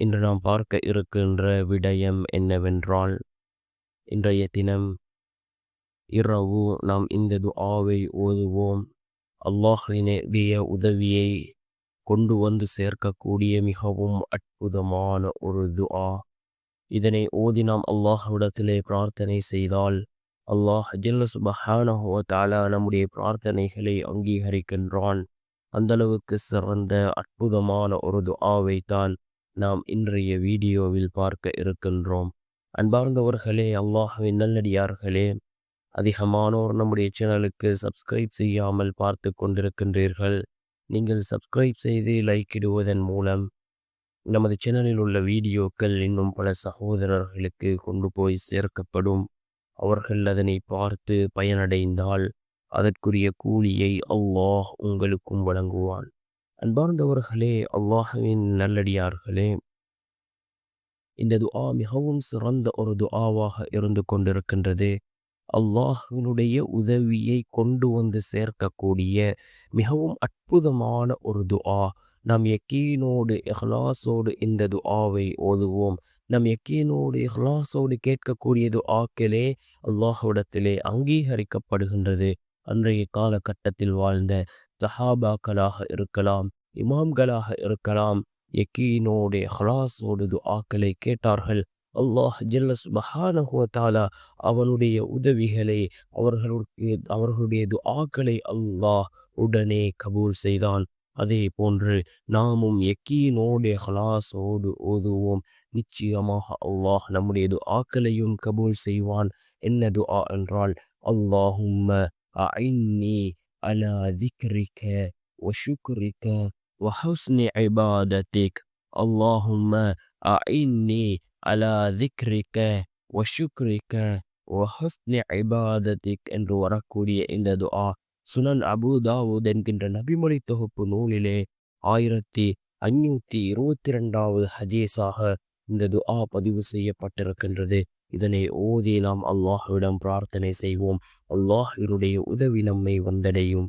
இன்று நாம் பார்க்க இருக்கின்ற விடயம் என்னவென்றால் இன்றைய தினம் இரவு நாம் இந்த துஆவை ஓதுவோம். அல்லாஹினுடைய உதவியை கொண்டு வந்து சேர்க்கக்கூடிய மிகவும் அற்புதமான ஒரு துஆ. இதனை ஓதி நாம் அல்லாஹ்விடத்திலே பிரார்த்தனை செய்தால் அல்லாஹ் ஜல்ல சுபஹானஹோ தாலா நம்முடைய பிரார்த்தனைகளை அங்கீகரிக்கின்றான். அந்தளவுக்கு சிறந்த அற்புதமான ஒரு துஆவை தான் நாம் இன்றைய வீடியோவில் பார்க்க இருக்கின்றோம். அன்பார்ந்தவர்களே அல்லாஹவின் நல்லடியார்களே அதிகமானோர் நம்முடைய சேனலுக்கு சப்ஸ்கிரைப் செய்யாமல் பார்த்து கொண்டிருக்கின்றீர்கள். நீங்கள் சப்ஸ்கிரைப் செய்து லைக் இடுவதன் மூலம் நமது சேனலில் உள்ள வீடியோக்கள் இன்னும் பல சகோதரர்களுக்கு கொண்டு போய் சேர்க்கப்படும். அவர்கள் அதனை பார்த்து பயனடைந்தால் அதற்குரிய கூலியை அல்லாஹ் உங்களுக்கும் வழங்குவான். அன்பார்ந்தவர்களே அல்லாஹுவின் நல்லடியார்களே. இந்த துஆ மிகவும் சிறந்த ஒரு துஆவாக இருந்து கொண்டிருக்கின்றது. அல்லாஹினுடைய உதவியை கொண்டு வந்து சேர்க்கக்கூடிய மிகவும் அற்புதமான ஒரு துஆ. நாம் எக்கீனோடு இஹ்லாஸோடு இந்த துஆவை ஓதுவோம். நம் யக்கீனோடு இஹ்லாஸோடு கேட்கக்கூடிய துஆக்களே அல்லாஹ்விடத்திலே அங்கீகரிக்கப்படுகின்றது. அன்றைய காலகட்டத்தில் வாழ்ந்த சஹாபாக்களாக இருக்கலாம் இமாம்களாக இருக்கலாம் யக்கீனோடு ஹலாஸோடு துஆக்களை கேட்டார்கள். அல்லாஹ் ஜல்ல சுபஹானஹு தாலா அவனுடைய உதவிகளை அவர்களுக்கு அவர்களுடைய துஆக்களை அல்லாஹ் உடனே கபூல் செய்தான். அதே போன்று நாமும் எக்கீனோடு ஹலாஸோடு ஓதுவோம். நிச்சயமாக அல்லாஹ் நம்முடைய துஆக்களையும் கபூல் செய்வான். என்ன துஆ என்றால் அல்லாஹும்ம அஐன்னி அலா ذكرك وشكرك وحسن عبادتك اللهم أعني على ذكرك وشكرك وحسن عبادتك என்று வரக்கூடிய இந்த துஆ சுனன் அபு தாவூத் என்கின்ற நபிமொழி தொகுப்பு நூலிலே ஆயிரத்தி ஐநூற்றி இருபத்தி ரெண்டாவது ஹதீஸாக இந்த துஆ பதிவு செய்யப்பட்டிருக்கின்றது இதனை ஓதி நாம் அல்லாஹுவிடம் பிரார்த்தனை செய்வோம். அல்லாஹினுடைய உதவி நம்மை வந்தடையும்.